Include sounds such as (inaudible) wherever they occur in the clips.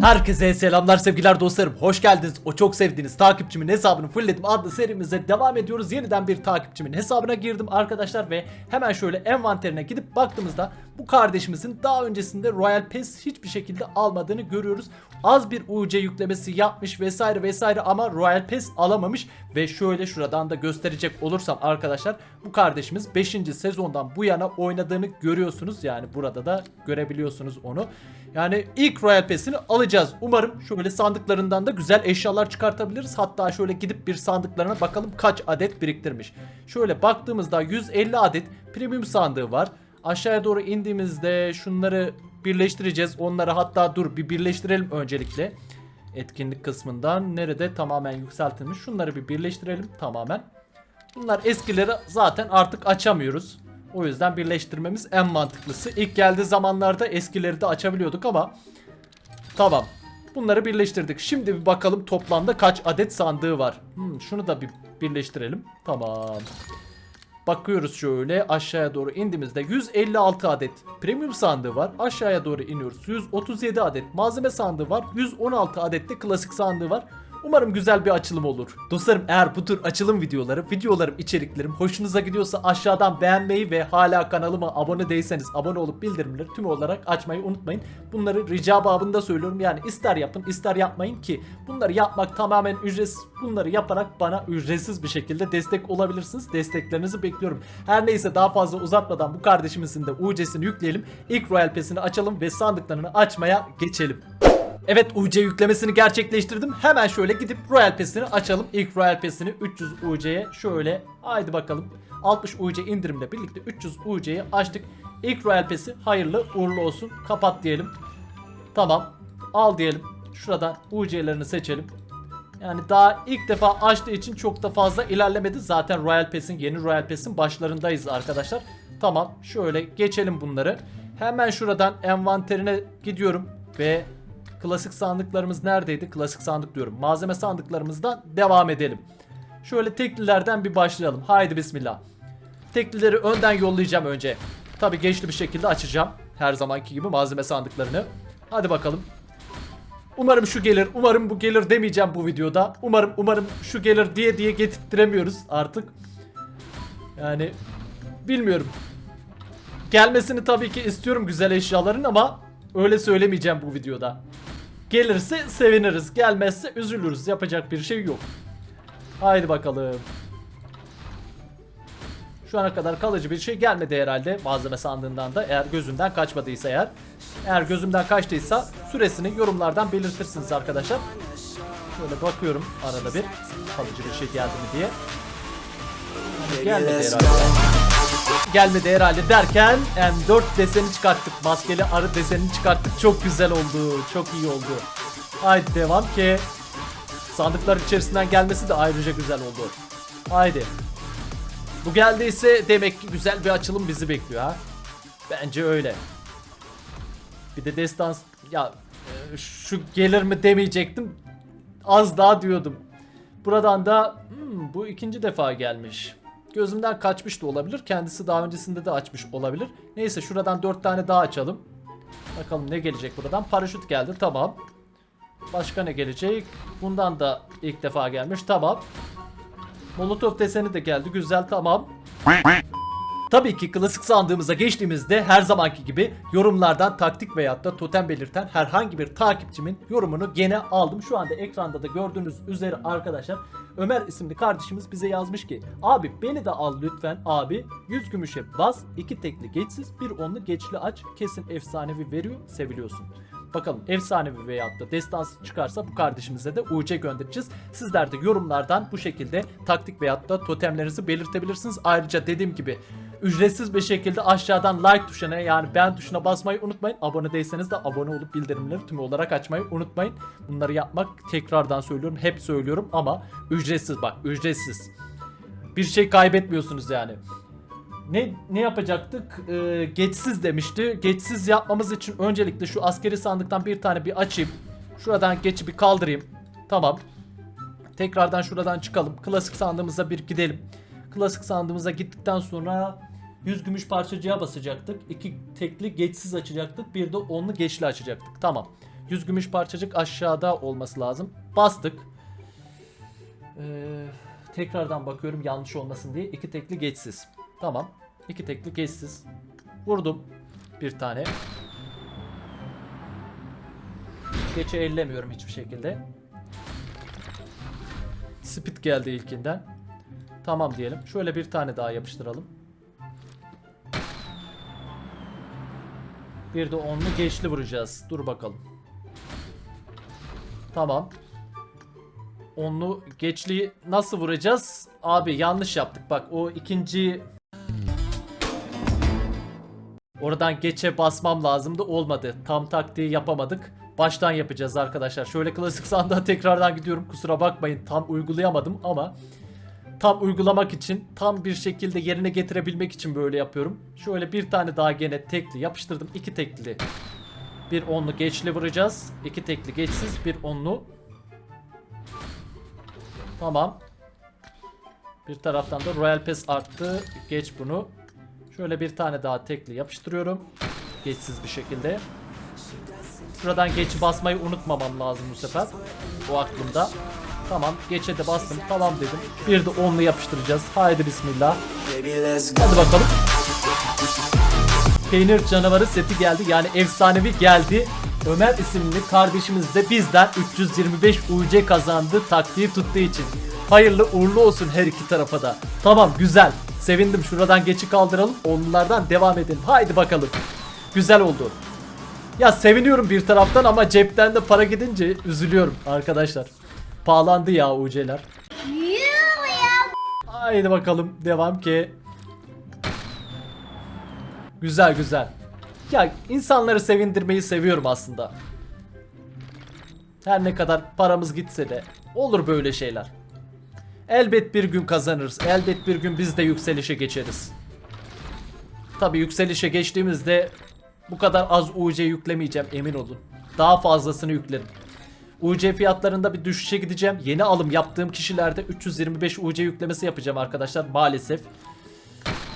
Herkese selamlar sevgiler dostlarım. Hoş geldiniz. O çok sevdiğiniz takipçimin hesabını fullledim adlı serimize devam ediyoruz. Yeniden bir takipçimin hesabına girdim arkadaşlar ve hemen şöyle envanterine gidip baktığımızda bu kardeşimizin daha öncesinde Royal Pass hiçbir şekilde almadığını görüyoruz. Az bir UC yüklemesi yapmış vesaire vesaire ama Royal Pass alamamış ve şöyle şuradan da gösterecek olursam arkadaşlar bu kardeşimiz 5. sezondan bu yana oynadığını görüyorsunuz. Yani burada da görebiliyorsunuz onu. Yani ilk Royal Pass'ini alacağız. Umarım şöyle sandıklarından da güzel eşyalar çıkartabiliriz. Hatta şöyle gidip bir sandıklarına bakalım kaç adet biriktirmiş. Şöyle baktığımızda 150 adet premium sandığı var. Aşağıya doğru indiğimizde şunları birleştireceğiz. Onları hatta dur bir birleştirelim öncelikle. Etkinlik kısmından nerede tamamen yükseltilmiş. Şunları bir birleştirelim tamamen. Bunlar eskileri zaten artık açamıyoruz. O yüzden birleştirmemiz en mantıklısı. İlk geldiği zamanlarda eskileri de açabiliyorduk ama tamam. Bunları birleştirdik. Şimdi bir bakalım toplamda kaç adet sandığı var. Hmm, şunu da bir birleştirelim. Tamam. Bakıyoruz şöyle aşağıya doğru indiğimizde 156 adet premium sandığı var. Aşağıya doğru iniyoruz. 137 adet malzeme sandığı var. 116 adet de klasik sandığı var. Umarım güzel bir açılım olur. Dostlarım eğer bu tür açılım videoları, videolarım, içeriklerim hoşunuza gidiyorsa aşağıdan beğenmeyi ve hala kanalıma abone değilseniz abone olup bildirimleri tüm olarak açmayı unutmayın. Bunları rica babında söylüyorum. Yani ister yapın ister yapmayın ki bunları yapmak tamamen ücretsiz. Bunları yaparak bana ücretsiz bir şekilde destek olabilirsiniz. Desteklerinizi bekliyorum. Her neyse daha fazla uzatmadan bu kardeşimizin de UC'sini yükleyelim. İlk Royal Pass'ini açalım ve sandıklarını açmaya geçelim. Evet UC yüklemesini gerçekleştirdim. Hemen şöyle gidip Royal Pass'ini açalım. İlk Royal Pass'ini 300 UC'ye şöyle haydi bakalım. 60 UC indirimle birlikte 300 UC'yi açtık. İlk Royal Pass'i hayırlı uğurlu olsun. Kapat diyelim. Tamam. Al diyelim. Şuradan UC'lerini seçelim. Yani daha ilk defa açtığı için çok da fazla ilerlemedi. Zaten Royal Pass'in yeni Royal Pass'in başlarındayız arkadaşlar. Tamam şöyle geçelim bunları. Hemen şuradan envanterine gidiyorum ve klasik sandıklarımız neredeydi? Klasik sandık diyorum. Malzeme sandıklarımızdan devam edelim. Şöyle teklilerden bir başlayalım. Haydi bismillah. Teklileri önden yollayacağım önce. Tabi geçli bir şekilde açacağım. Her zamanki gibi malzeme sandıklarını. Hadi bakalım. Umarım şu gelir, umarım bu gelir demeyeceğim bu videoda. Umarım, umarım şu gelir diye diye getirtiremiyoruz artık. Yani bilmiyorum. Gelmesini tabii ki istiyorum güzel eşyaların ama öyle söylemeyeceğim bu videoda. Gelirse seviniriz, gelmezse üzülürüz. Yapacak bir şey yok. Haydi bakalım. Şu ana kadar kalıcı bir şey gelmedi herhalde malzeme sandığından da eğer gözümden kaçmadıysa eğer. Eğer gözümden kaçtıysa süresini yorumlardan belirtirsiniz arkadaşlar. Şöyle bakıyorum arada bir kalıcı bir şey geldi mi diye. Gelmedi herhalde. Gelmedi herhalde derken M4 deseni çıkarttık. Maskeli arı desenini çıkarttık. Çok güzel oldu. Çok iyi oldu. Haydi devam ki sandıklar içerisinden gelmesi de ayrıca güzel oldu. Haydi. Bu geldiyse demek ki güzel bir açılım bizi bekliyor ha. Bence öyle. Bir de destans ya e, şu gelir mi demeyecektim. Az daha diyordum. Buradan da hmm, bu ikinci defa gelmiş. Gözümden kaçmış da olabilir. Kendisi daha öncesinde de açmış olabilir. Neyse şuradan 4 tane daha açalım. Bakalım ne gelecek buradan. Paraşüt geldi tamam. Başka ne gelecek? Bundan da ilk defa gelmiş tamam. Molotov deseni de geldi güzel tamam. Tabii ki klasik sandığımıza geçtiğimizde her zamanki gibi yorumlardan taktik veyahut da totem belirten herhangi bir takipçimin yorumunu gene aldım. Şu anda ekranda da gördüğünüz üzere arkadaşlar Ömer isimli kardeşimiz bize yazmış ki Abi beni de al lütfen abi 100 gümüşe bas 2 tekli geçsiz bir onlu geçli aç kesin efsanevi veriyor seviliyorsun. Bakalım efsanevi veyahut da destansı çıkarsa bu kardeşimize de UC göndereceğiz. Sizler de yorumlardan bu şekilde taktik veyahut da totemlerinizi belirtebilirsiniz. Ayrıca dediğim gibi ücretsiz bir şekilde aşağıdan like tuşuna yani beğen tuşuna basmayı unutmayın. Abone değilseniz de abone olup bildirimleri tüm olarak açmayı unutmayın. Bunları yapmak tekrardan söylüyorum hep söylüyorum ama ücretsiz bak ücretsiz. Bir şey kaybetmiyorsunuz yani. Ne ne yapacaktık? Ee, geçsiz demişti. Geçsiz yapmamız için öncelikle şu askeri sandıktan bir tane bir açayım. Şuradan geçi bir kaldırayım. Tamam. Tekrardan şuradan çıkalım. Klasik sandığımıza bir gidelim. Klasik sandığımıza gittikten sonra 100 gümüş parçacığa basacaktık. 2 tekli geçsiz açacaktık. Bir de onlu geçli açacaktık. Tamam. 100 gümüş parçacık aşağıda olması lazım. Bastık. Ee, tekrardan bakıyorum yanlış olmasın diye. İki tekli geçsiz. Tamam. İki tekli geçsiz. Vurdum. Bir tane. Geçe ellemiyorum hiçbir şekilde. Speed geldi ilkinden. Tamam diyelim. Şöyle bir tane daha yapıştıralım. Bir de onlu geçli vuracağız. Dur bakalım. Tamam. Onlu geçli nasıl vuracağız? Abi yanlış yaptık. Bak o ikinci Oradan geçe basmam lazımdı. Olmadı. Tam taktiği yapamadık. Baştan yapacağız arkadaşlar. Şöyle klasik sandığa tekrardan gidiyorum. Kusura bakmayın. Tam uygulayamadım ama tam uygulamak için, tam bir şekilde yerine getirebilmek için böyle yapıyorum. Şöyle bir tane daha gene tekli yapıştırdım. iki tekli. Bir onlu geçli vuracağız. İki tekli geçsiz bir onlu. Tamam. Bir taraftan da Royal Pass arttı. Geç bunu. Şöyle bir tane daha tekli yapıştırıyorum. Geçsiz bir şekilde. Şuradan geçi basmayı unutmamam lazım bu sefer. O aklımda. Tamam geçe de bastım. Tamam dedim. Bir de onlu yapıştıracağız. Haydi bismillah. Hadi bakalım. Peynir canavarı seti geldi. Yani efsanevi geldi. Ömer isimli kardeşimiz de bizden 325 UC kazandı taktiği tuttuğu için. Hayırlı uğurlu olsun her iki tarafa da. Tamam güzel. Sevindim. Şuradan geçi kaldıralım. Onlardan devam edelim. Haydi bakalım. Güzel oldu. Ya seviniyorum bir taraftan ama cepten de para gidince üzülüyorum arkadaşlar. Pahalandı ya UC'ler. Haydi bakalım devam ki. Güzel güzel. Ya insanları sevindirmeyi seviyorum aslında. Her ne kadar paramız gitse de olur böyle şeyler. Elbet bir gün kazanırız. Elbet bir gün biz de yükselişe geçeriz. Tabi yükselişe geçtiğimizde bu kadar az UC yüklemeyeceğim emin olun. Daha fazlasını yüklerim. UC fiyatlarında bir düşüşe gideceğim. Yeni alım yaptığım kişilerde 325 UC yüklemesi yapacağım arkadaşlar maalesef.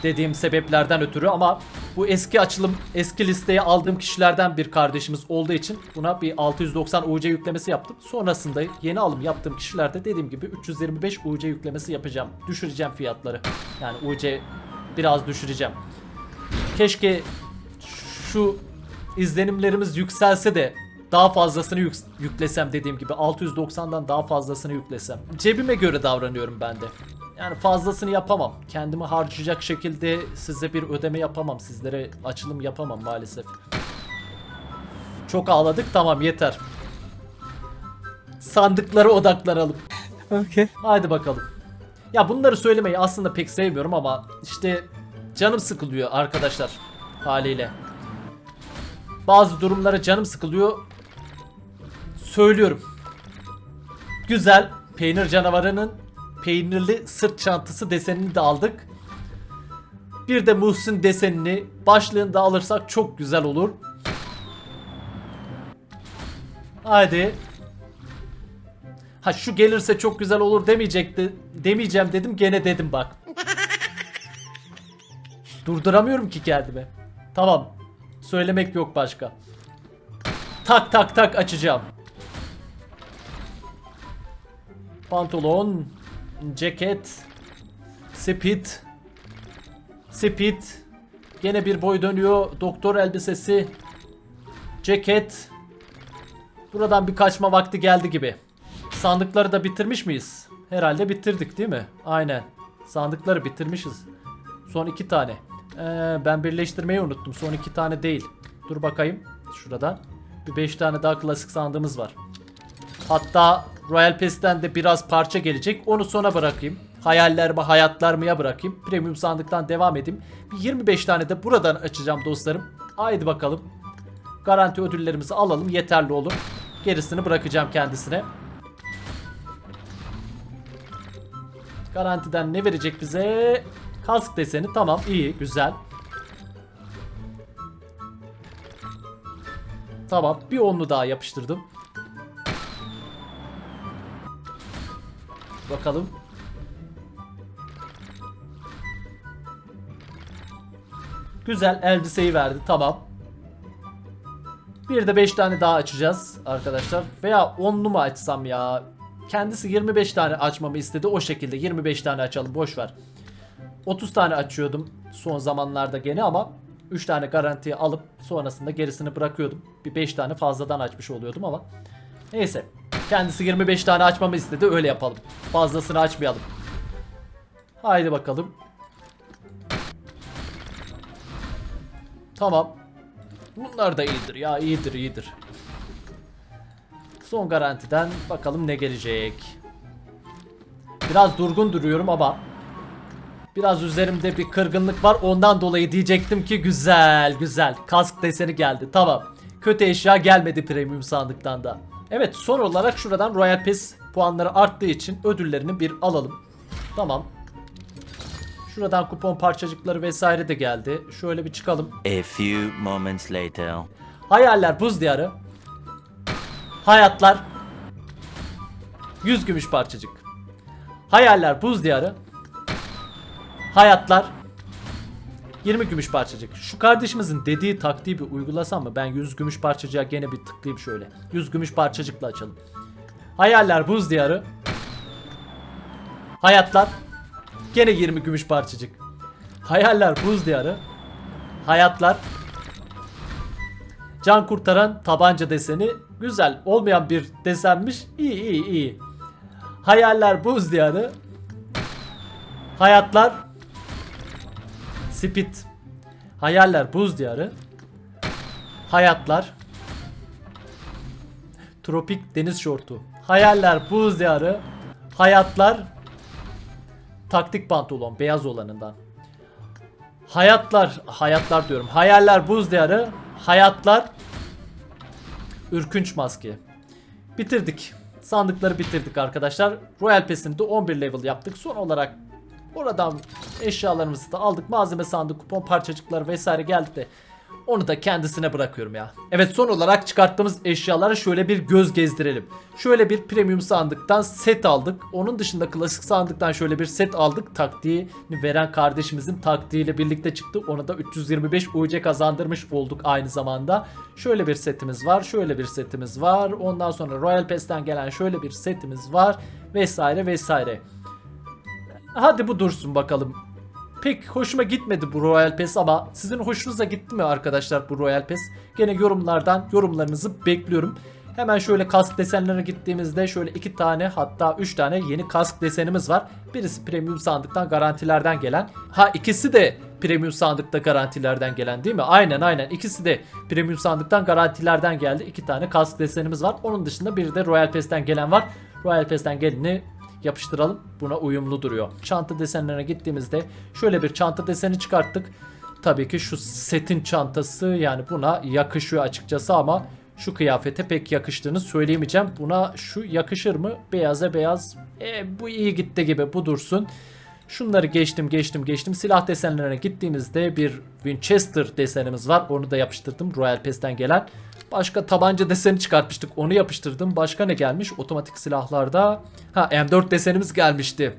Dediğim sebeplerden ötürü ama bu eski açılım, eski listeye aldığım kişilerden bir kardeşimiz olduğu için buna bir 690 UC yüklemesi yaptım. Sonrasında yeni alım yaptığım kişilerde dediğim gibi 325 UC yüklemesi yapacağım. Düşüreceğim fiyatları. Yani UC biraz düşüreceğim. Keşke şu izlenimlerimiz yükselse de daha fazlasını yük- yüklesem dediğim gibi 690'dan daha fazlasını yüklesem. Cebime göre davranıyorum ben de. Yani fazlasını yapamam. Kendimi harcayacak şekilde size bir ödeme yapamam. Sizlere açılım yapamam maalesef. Çok ağladık tamam yeter. Sandıklara odaklanalım. Okay. Haydi bakalım. Ya bunları söylemeyi aslında pek sevmiyorum ama işte canım sıkılıyor arkadaşlar haliyle. Bazı durumlara canım sıkılıyor. Söylüyorum. Güzel. Peynir canavarının peynirli sırt çantası desenini de aldık. Bir de Muhsin desenini başlığını da alırsak çok güzel olur. Haydi. Ha şu gelirse çok güzel olur demeyecekti. Demeyeceğim dedim gene dedim bak. (laughs) Durduramıyorum ki kendimi. Tamam. Söylemek yok başka. Tak tak tak açacağım. Pantolon, ceket, speed, speed. Gene bir boy dönüyor. Doktor elbisesi, ceket. Buradan bir kaçma vakti geldi gibi. Sandıkları da bitirmiş miyiz? Herhalde bitirdik değil mi? Aynen. Sandıkları bitirmişiz. Son iki tane. Ee, ben birleştirmeyi unuttum. Son iki tane değil. Dur bakayım. Şuradan. Bir beş tane daha klasik sandığımız var. Hatta Royal Pass'ten de biraz parça gelecek. Onu sona bırakayım. Hayaller mi hayatlar mıya bırakayım. Premium sandıktan devam edeyim. Bir 25 tane de buradan açacağım dostlarım. Haydi bakalım. Garanti ödüllerimizi alalım. Yeterli olur. Gerisini bırakacağım kendisine. Garantiden ne verecek bize? Kask deseni tamam iyi güzel. Tamam bir onlu daha yapıştırdım. Bakalım. Güzel elbiseyi verdi tamam. Bir de 5 tane daha açacağız arkadaşlar. Veya 10'lu mu açsam ya? Kendisi 25 tane açmamı istedi. O şekilde 25 tane açalım. Boş ver. 30 tane açıyordum son zamanlarda gene ama 3 tane garantiye alıp sonrasında gerisini bırakıyordum. Bir 5 tane fazladan açmış oluyordum ama. Neyse. Kendisi 25 tane açmamı istedi. Öyle yapalım. Fazlasını açmayalım. Haydi bakalım. Tamam. Bunlar da iyidir ya iyidir iyidir. Son garantiden bakalım ne gelecek. Biraz durgun duruyorum ama biraz üzerimde bir kırgınlık var. Ondan dolayı diyecektim ki güzel güzel. Kask deseni geldi. Tamam. Kötü eşya gelmedi premium sandıktan da. Evet son olarak şuradan Royal Pass puanları arttığı için ödüllerini bir alalım. Tamam. Şuradan kupon parçacıkları vesaire de geldi. Şöyle bir çıkalım. A few moments later. Hayaller buz diyarı. Hayatlar 100 gümüş parçacık. Hayaller buz diyarı. Hayatlar 20 gümüş parçacık. Şu kardeşimizin dediği taktiği bir uygulasam mı? Ben 100 gümüş parçacığa gene bir tıklayayım şöyle. 100 gümüş parçacıkla açalım. Hayaller buz diyarı. Hayatlar gene 20 gümüş parçacık. Hayaller buz diyarı. Hayatlar Can kurtaran tabanca deseni güzel olmayan bir desenmiş. İyi iyi iyi. Hayaller buz diyarı. Hayatlar Spit. Hayaller buz diyarı. Hayatlar Tropik deniz şortu. Hayaller buz diyarı. Hayatlar Taktik pantolon beyaz olanından. Hayatlar, hayatlar diyorum. Hayaller buz diyarı. Hayatlar ürkünç maske. Bitirdik. Sandıkları bitirdik arkadaşlar. Royal Pass'ini de 11 level yaptık. Son olarak oradan eşyalarımızı da aldık. Malzeme sandık, kupon parçacıkları vesaire geldi de onu da kendisine bırakıyorum ya. Evet son olarak çıkarttığımız eşyalara şöyle bir göz gezdirelim. Şöyle bir premium sandıktan set aldık. Onun dışında klasik sandıktan şöyle bir set aldık. Taktiğini veren kardeşimizin taktiğiyle birlikte çıktı. Ona da 325 UC kazandırmış olduk aynı zamanda. Şöyle bir setimiz var. Şöyle bir setimiz var. Ondan sonra Royal Pass'ten gelen şöyle bir setimiz var. Vesaire vesaire. Hadi bu dursun bakalım. Pek hoşuma gitmedi bu Royal Pass ama sizin hoşunuza gitti mi arkadaşlar bu Royal Pass? Gene yorumlardan yorumlarınızı bekliyorum. Hemen şöyle kask desenlerine gittiğimizde şöyle iki tane hatta üç tane yeni kask desenimiz var. Birisi premium sandıktan garantilerden gelen. Ha ikisi de premium sandıkta garantilerden gelen değil mi? Aynen aynen ikisi de premium sandıktan garantilerden geldi. İki tane kask desenimiz var. Onun dışında bir de Royal Pass'ten gelen var. Royal Pass'ten geleni yapıştıralım. Buna uyumlu duruyor. Çanta desenlerine gittiğimizde şöyle bir çanta deseni çıkarttık. Tabii ki şu setin çantası yani buna yakışıyor açıkçası ama şu kıyafete pek yakıştığını söyleyemeyeceğim. Buna şu yakışır mı? Beyaza beyaz. E, bu iyi gitti gibi bu dursun. Şunları geçtim geçtim geçtim. Silah desenlerine gittiğimizde bir Winchester desenimiz var. Onu da yapıştırdım Royal Pass'ten gelen. Başka tabanca deseni çıkartmıştık. Onu yapıştırdım. Başka ne gelmiş? Otomatik silahlarda. Ha M4 desenimiz gelmişti.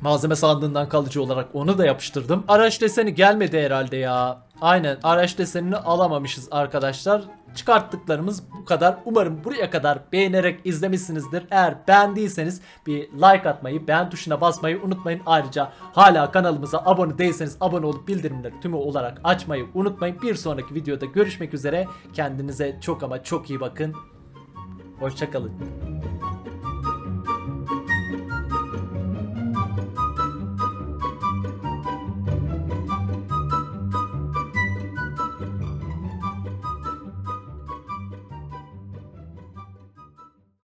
Malzeme sandığından kalıcı olarak onu da yapıştırdım. Araç deseni gelmedi herhalde ya. Aynen araç desenini alamamışız arkadaşlar. Çıkarttıklarımız bu kadar. Umarım buraya kadar beğenerek izlemişsinizdir. Eğer beğendiyseniz bir like atmayı, beğen tuşuna basmayı unutmayın. Ayrıca hala kanalımıza abone değilseniz abone olup bildirimleri tümü olarak açmayı unutmayın. Bir sonraki videoda görüşmek üzere. Kendinize çok ama çok iyi bakın. Hoşçakalın.